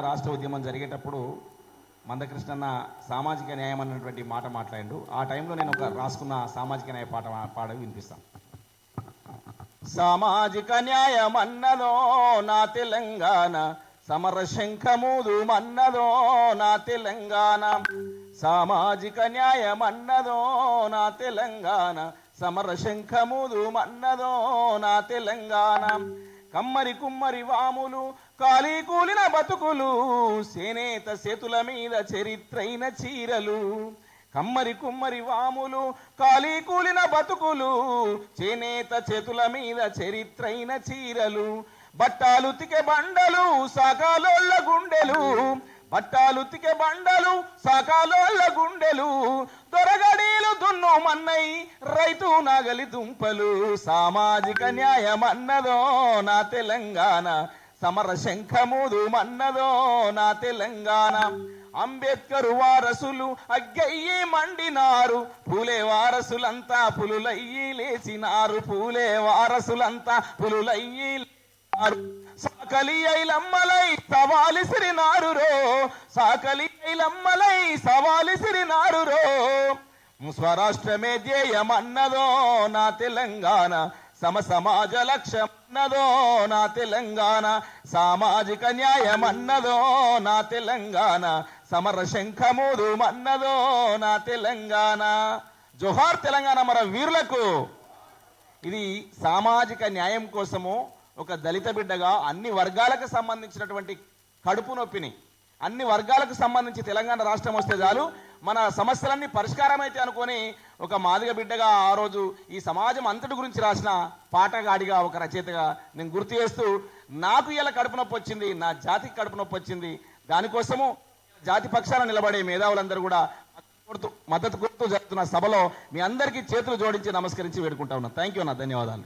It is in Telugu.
రాష్ట్ర ఉద్యమం జరిగేటప్పుడు మందకృష్ణన్న సామాజిక న్యాయం అన్నటువంటి మాట మాట్లాడిండు. ఆ టైంలో నేను ఒక రాసుకున్న సామాజిక న్యాయ పాట పాడ వినిపిస్తాను సామాజిక న్యాయం అన్నదో నా తెలంగాణ సమర శంఖమూదు మన్నదో నా తెలంగాణ. సామాజిక న్యాయం అన్నదో నా తెలంగాణ సమర శంఖమూదు మన్నదో నా తెలంగాణ. కమ్మరి కుమ్మరి వాములు కాలి కూలిన బతుకులు సేనేత సేతుల మీద చరిత్రైన చీరలు. కమ్మరి కుమ్మరి వాములు కాలి కూలిన బతుకులు చేనేత చేతుల మీద చరిత్రైన చీరలు. బట్టాలు తికే బండలు సాకాలోళ్ళ గుండెలు. బట్టాలు తికే బండలు సాకాలోళ్ళ గుండెలు. దొరగ మన్నై రైతు నాగలి దుంపలు సామాజిక న్యాయమన్నదో నా తెలంగాణ సమర శంఖముదు మన్నదో నా తెలంగాణ. అంబేద్కర్ వారసులు అగ్గయ్యి మండినారు పూలే వారసులంతా పులులయ్యి లేచినారు పూలే వారసులంతా పులులయ్యి సాకలి ఐలమ్మలై సవాలిసిరినారు రో సాకలి ఐలమ్మలై సవాలిసిరినారు రో స్వరాష్ట్రమే ధ్యేయమన్నదో నా తెలంగాణ సమ సమాజ లక్ష్యమన్నదో నా తెలంగాణ సామాజిక న్యాయమన్నదో నా తెలంగాణ సమర శంఖమూదు మన్నదో నా తెలంగాణ. జోహార్ తెలంగాణ మన వీరులకు. ఇది సామాజిక న్యాయం కోసము ఒక దళిత బిడ్డగా అన్ని వర్గాలకు సంబంధించినటువంటి కడుపు నొప్పిని అన్ని వర్గాలకు సంబంధించి తెలంగాణ రాష్ట్రం వస్తే చాలు మన సమస్యలన్నీ పరిష్కారం అయితే అనుకొని ఒక మాదిగ బిడ్డగా ఆ రోజు ఈ సమాజం అంతటి గురించి రాసిన పాటగాడిగా ఒక రచయితగా నేను గుర్తు చేస్తూ నాకు ఇలా కడుపు నొప్పి వచ్చింది నా జాతికి కడుపు నొప్పి వచ్చింది. దానికోసము జాతి పక్షాన నిలబడే మేధావులందరూ కూడా కొడుతూ మద్దతు కొడుతూ జరుగుతున్న సభలో మీ అందరికీ చేతులు జోడించి నమస్కరించి వేడుకుంటా ఉన్నా థ్యాంక్ యూ అన్న ధన్యవాదాలు.